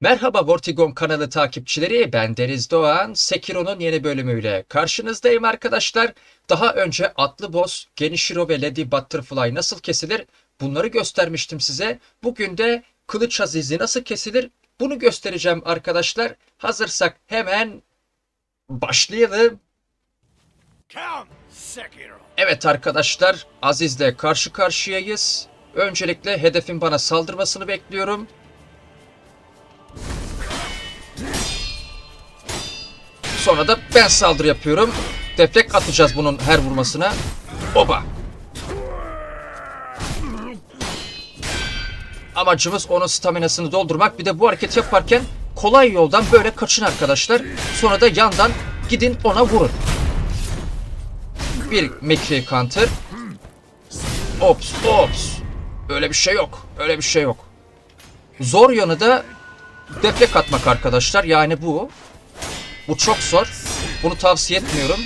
Merhaba Vortigon kanalı takipçileri, ben Deniz Doğan. Sekiro'nun yeni bölümüyle karşınızdayım arkadaşlar. Daha önce atlı boss, Genishiro ve Lady Butterfly nasıl kesilir bunları göstermiştim size. Bugün de Kılıç Azizi nasıl kesilir bunu göstereceğim arkadaşlar. Hazırsak hemen başlayalım. Evet arkadaşlar, Aziz'le karşı karşıyayız. Öncelikle hedefin bana saldırmasını bekliyorum. Sonra da ben saldırı yapıyorum. Deflek atacağız bunun her vurmasına. Oba. Amacımız onun staminasını doldurmak. Bir de bu hareket yaparken kolay yoldan böyle kaçın arkadaşlar. Sonra da yandan gidin ona vurun. Bir Mekri Counter. Ops, ops. Öyle bir şey yok. Öyle bir şey yok. Zor yanı da deflek atmak arkadaşlar. Yani bu. Bu çok zor. Bunu tavsiye etmiyorum.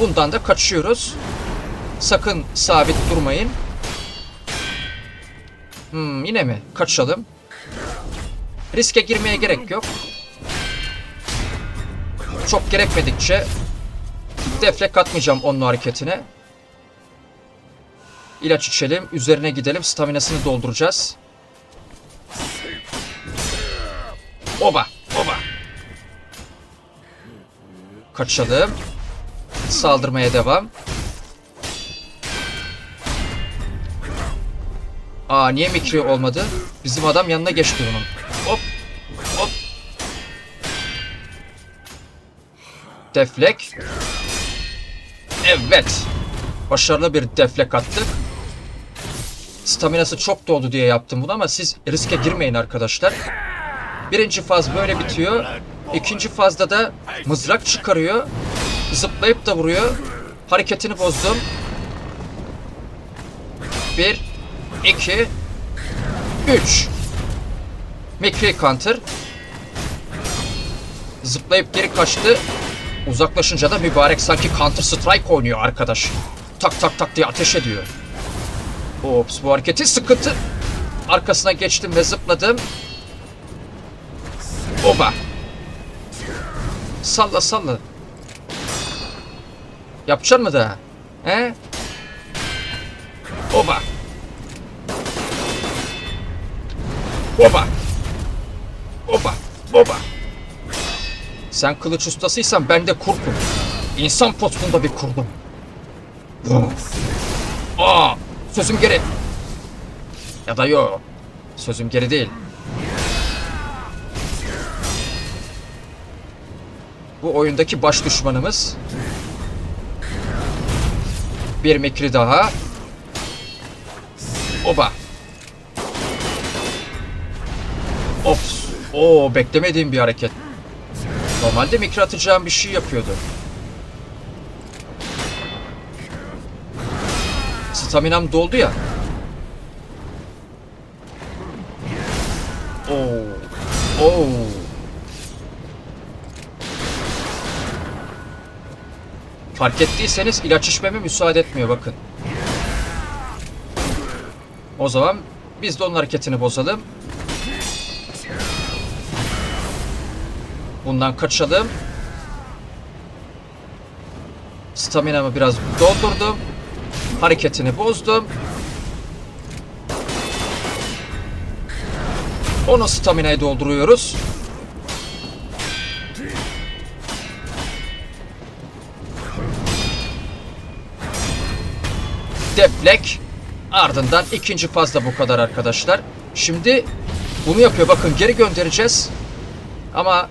Bundan da kaçıyoruz. Sakın sabit durmayın. Hmm, yine mi? Kaçalım. Riske girmeye gerek yok. Çok gerekmedikçe deflek atmayacağım onun hareketine. İlaç içelim. Üzerine gidelim. Staminasını dolduracağız. Oba. Kaçalım. Saldırmaya devam. Aa niye mikri olmadı? Bizim adam yanına geçti onun. Hop. Hop. Deflek. Evet. Başarılı bir deflek attık. Staminası çok doldu diye yaptım bunu ama siz riske girmeyin arkadaşlar. Birinci faz böyle bitiyor. İkinci fazda da mızrak çıkarıyor. Zıplayıp da vuruyor. Hareketini bozdum. Bir, iki, üç. Mikri counter. Zıplayıp geri kaçtı. Uzaklaşınca da mübarek sanki Counter Strike oynuyor arkadaş. Tak tak tak diye ateş ediyor. Ops bu hareketin sıkıntı. Arkasına geçtim ve zıpladım. Oba. Salla salla. Yapacaksın mı daha? He? Oba. Oba. Oba. Oba. Sen kılıç ustasıysan ben de kurtum. İnsan postunda bir kurdum. Aa, sözüm geri. Ya da yo. Sözüm geri değil. Bu oyundaki baş düşmanımız. Bir mikri daha. Oba. Ops. Oo beklemediğim bir hareket. Normalde mikro atacağım bir şey yapıyordu. Staminam doldu ya. Oo. Oo. Fark ettiyseniz ilaç içmeme müsaade etmiyor bakın. O zaman biz de onun hareketini bozalım. Bundan kaçalım. Staminamı biraz doldurdum. Hareketini bozdum. Onun staminayı dolduruyoruz. Deplek. Ardından ikinci fazla bu kadar arkadaşlar. Şimdi bunu yapıyor. Bakın geri göndereceğiz. Ama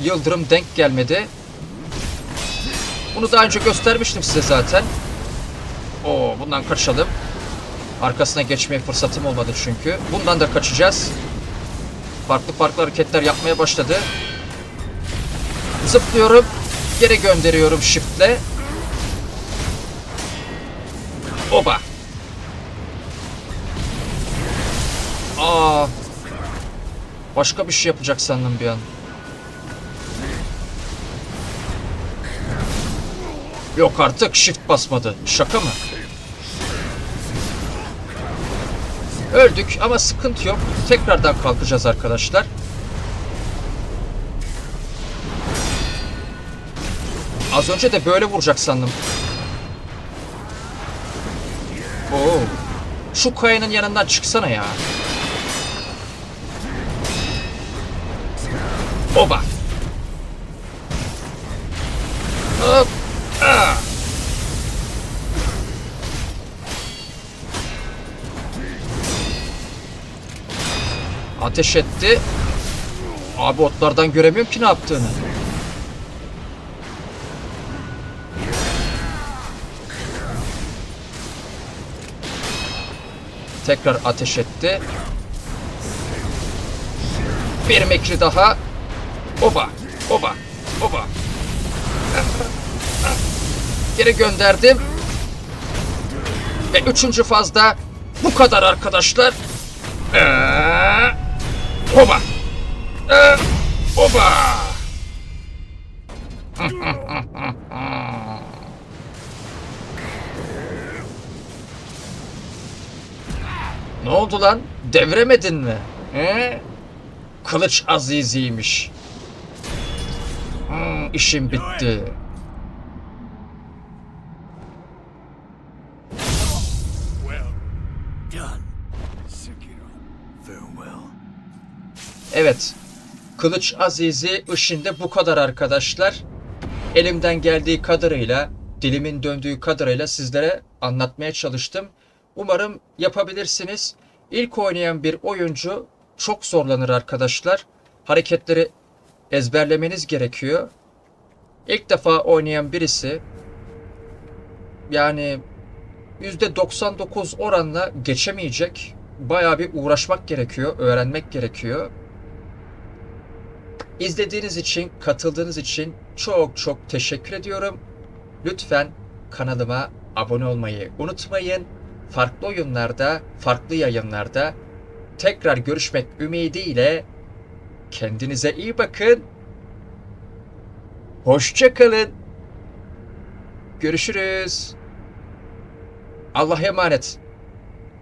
Yıldırım denk gelmedi. Bunu daha önce göstermiştim size zaten. Oo, bundan kaçalım. Arkasına geçmeye fırsatım olmadı çünkü. Bundan da kaçacağız. Farklı farklı hareketler yapmaya başladı. Zıplıyorum. Geri gönderiyorum shiftle. Oba. Aa. Başka bir şey yapacak sandım bir an. Yok artık shift basmadı. Şaka mı? Öldük ama sıkıntı yok. Tekrardan kalkacağız arkadaşlar. Az önce de böyle vuracak sandım. Oo. Şu kayanın yanından çıksana ya. Oba. Hop. Ah. Ateş etti. Abi otlardan göremiyorum ki ne yaptığını. Tekrar ateş etti. Bir mekri daha. Oba, oba, oba. Geri gönderdim. Ve üçüncü fazda bu kadar arkadaşlar. Ee, oba. Ee, oba. Ne oldu lan? Devremedin mi? He? Kılıç aziziymiş. Hmm, işim bitti. Evet. Kılıç Azizi işinde bu kadar arkadaşlar. Elimden geldiği kadarıyla, dilimin döndüğü kadarıyla sizlere anlatmaya çalıştım. Umarım yapabilirsiniz. İlk oynayan bir oyuncu çok zorlanır arkadaşlar. Hareketleri ezberlemeniz gerekiyor. İlk defa oynayan birisi yani %99 oranla geçemeyecek. Bayağı bir uğraşmak gerekiyor, öğrenmek gerekiyor. İzlediğiniz için, katıldığınız için çok çok teşekkür ediyorum. Lütfen kanalıma abone olmayı unutmayın. Farklı oyunlarda, farklı yayınlarda tekrar görüşmek ümidiyle kendinize iyi bakın. Hoşça kalın. Görüşürüz. Allah'a emanet.